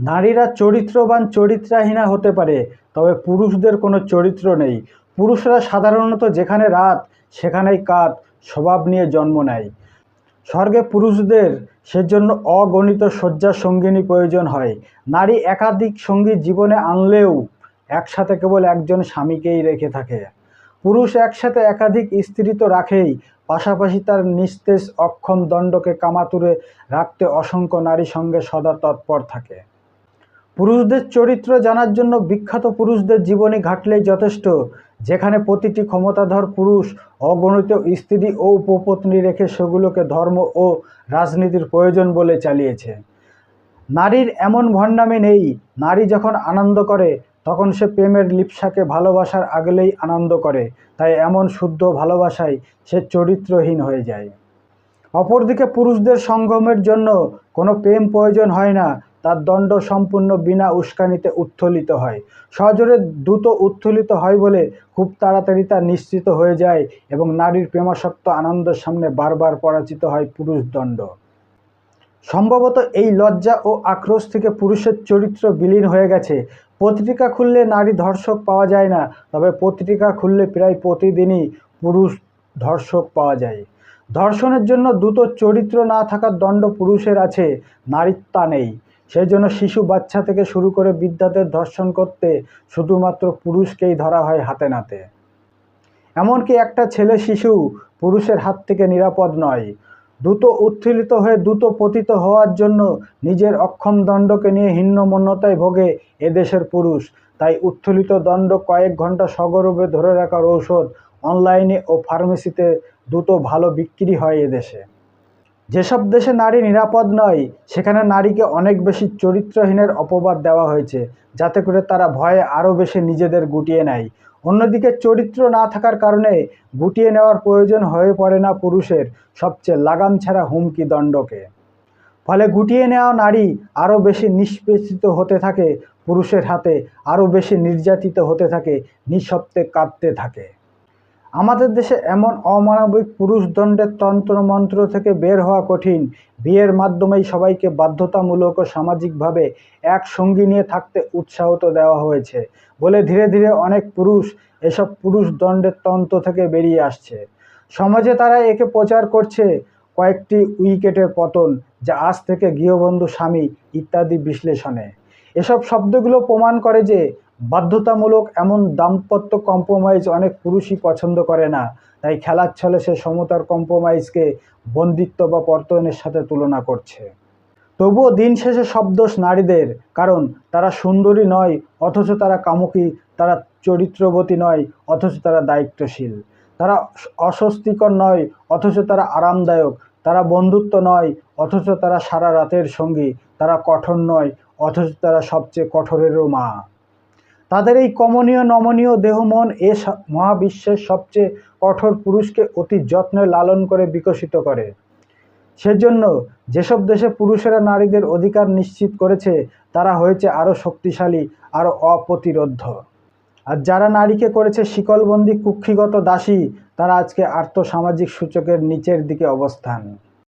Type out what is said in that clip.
নারীরা চরিত্রবান চরিত্রাহীনা হতে পারে, তবে পুরুষদের কোনো চরিত্র নেই। পুরুষরা সাধারণত যেখানে রাত, সেখানেই কাত, স্বভাব নিয়ে জন্ম নেয়। স্বর্গে পুরুষদের সেজন্য অগণিত শয্যা সঙ্গিনী প্রয়োজন হয়। নারী একাধিক সঙ্গী জীবনে আনলেও একসাথে কেবল একজন স্বামীকেই রেখে থাকে। পুরুষ একসাথে একাধিক স্ত্রী তো রাখেই, পাশাপাশি তার নিস্তেজ অক্ষম দণ্ডকে কামাতুরে রাখতে অসংখ্য নারী সঙ্গে সদা তৎপর থাকে। পুরুষদের চরিত্র জানার জন্য বিখ্যাত পুরুষদের জীবনী ঘাটলেই যথেষ্ট। যেখানে প্রতিটি ক্ষমতাধর পুরুষ, অগণিত স্ত্রী ও উপপত্নী রেখে সেগুলোকে ধর্ম ও রাজনীতির প্রয়োজন বলে চালিয়েছে। নারীর এমন ভণ্ডামি নেই, নারী যখন আনন্দ করে, তখন সে প্রেমের লিপ্সাকে ভালোবাসার আগলেই আনন্দ করে, তাই এমন শুদ্ধ ভালোবাসায় সে চরিত্রহীন হয়ে যায়। অপরদিকে পুরুষদের সঙ্গমের জন্য কোনো প্রেম প্রয়োজন হয় না তার দণ্ড সম্পূর্ণ বিনা উস্কানিতে উত্থলিত হয়। সজোরে দ্রুত উত্থলিত হয় বলে খুব তাড়াতাড়ি তা নিশ্চিত হয়ে যায় এবং নারীর প্রেমাসক্ত আনন্দের সামনে বারবার পরাজিত হয় পুরুষ দণ্ড। সম্ভবত এই লজ্জা ও আক্রোশ থেকে পুরুষের চরিত্র বিলীন হয়ে গেছে। পত্রিকা খুললে নারী ধর্ষক পাওয়া যায় না, তবে পত্রিকা খুললে প্রায় প্রতিদিনই পুরুষ ধর্ষক পাওয়া যায়। ধর্ষণের জন্য দ্রুত চরিত্র না থাকার দণ্ড পুরুষের আছে, নারীর তা নেই। সেই জন্য শিশু বাচ্চা থেকে শুরু করে বৃদ্ধাদের ধর্ষণ করতে শুধুমাত্র পুরুষকেই ধরা হয় হাতে নাতে। এমনকি একটা ছেলে শিশু পুরুষের হাত থেকে নিরাপদ নয়। দ্রুত উত্থিলিত হয়ে দ্রুত পতিত হওয়ার জন্য নিজের অক্ষম দণ্ডকে নিয়ে হীনমন্যতায় ভোগে এদেশের পুরুষ। তাই উত্থলিত দণ্ড কয়েক ঘণ্টা সগর্বে ধরে রাখার ঔষধ অনলাইনে ও ফার্মেসিতে দ্রুত ভালো বিক্রি হয় এদেশে যেসব দেশে নারী নিরাপদ নয়, সেখানে নারীকে অনেক বেশি চরিত্রহীনের অপবাদ দেওয়া হয়েছে, যাতে করে তারা ভয়ে আরও বেশি নিজেদের গুটিয়ে নেয়। অন্যদিকে চরিত্র না থাকার কারণে গুটিয়ে নেওয়ার প্রয়োজন হয়ে পড়ে না পুরুষের সবচেয়ে লাগাম ছাড়া হুমকি দণ্ডকে। ফলে গুটিয়ে নেওয়া নারী আরও বেশি নিষ্পেষিত হতে থাকে, পুরুষের হাতে আরও বেশি নির্যাতিত হতে থাকে, নিঃশব্দে কাঁদতে থাকে। আমাদের দেশে এমন অমানবিক পুরুষদণ্ডের তন্ত্রমন্ত্র থেকে বের হওয়া কঠিন। বিয়ের মাধ্যমেই সবাইকে বাধ্যতামূলক ও সামাজিকভাবে এক সঙ্গী নিয়ে থাকতে উৎসাহ তো দেওয়া হয়েছে। বলে ধীরে ধীরে অনেক পুরুষ এসব পুরুষদণ্ডের তন্ত্র থেকে বেরিয়ে আসছে। সমাজে তারা একে প্রচার করছে কয়েকটি উইকেটের পতন, যা আজ থেকে গৃহবন্ধু স্বামী ইত্যাদি বিশ্লেষণে। এসব শব্দগুলো প্রমাণ করে যে বাধ্যতামূলক এমন দাম্পত্য কম্প্রোমাইজ অনেক পুরুষই পছন্দ করে না। তাই খেলার ছলে সে সমতার কম্প্রোমাইজকে বন্দিত্ব বা পর্তনের সাথে তুলনা করছে। তবুও দিন শেষে সব দোষ নারীদের, কারণ তারা সুন্দরী নয়, অথচ তারা কামুকী, তারা চরিত্রবতী নয়, অথচ তারা দায়িত্বশীল। তারা অস্বস্তিকর নয়, অথচ তারা আরামদায়ক। তারা বন্ধুত্ব নয়, অথচ তারা সারা রাতের সঙ্গী। তারা কঠোর নয়, অথচ তারা সবচেয়ে কঠোরেরও মা। তাদের এই কমনীয়, নমনীয় দেহ মন এ মহাবিশ্বের সবচেয়ে কঠোর পুরুষকে অতি যত্নে লালন করে বিকশিত করে। সেজন্য যেসব দেশে পুরুষেরা নারীদের অধিকার নিশ্চিত করেছে, তারা হয়েছে আরও শক্তিশালী, আরও অপ্রতিরোধ্য। আর যারা নারীকে করেছে শিকলবন্দি, কুক্ষিগত দাসী, তারা আজকে আর্থসামাজিক সূচকের নিচের দিকে অবস্থান।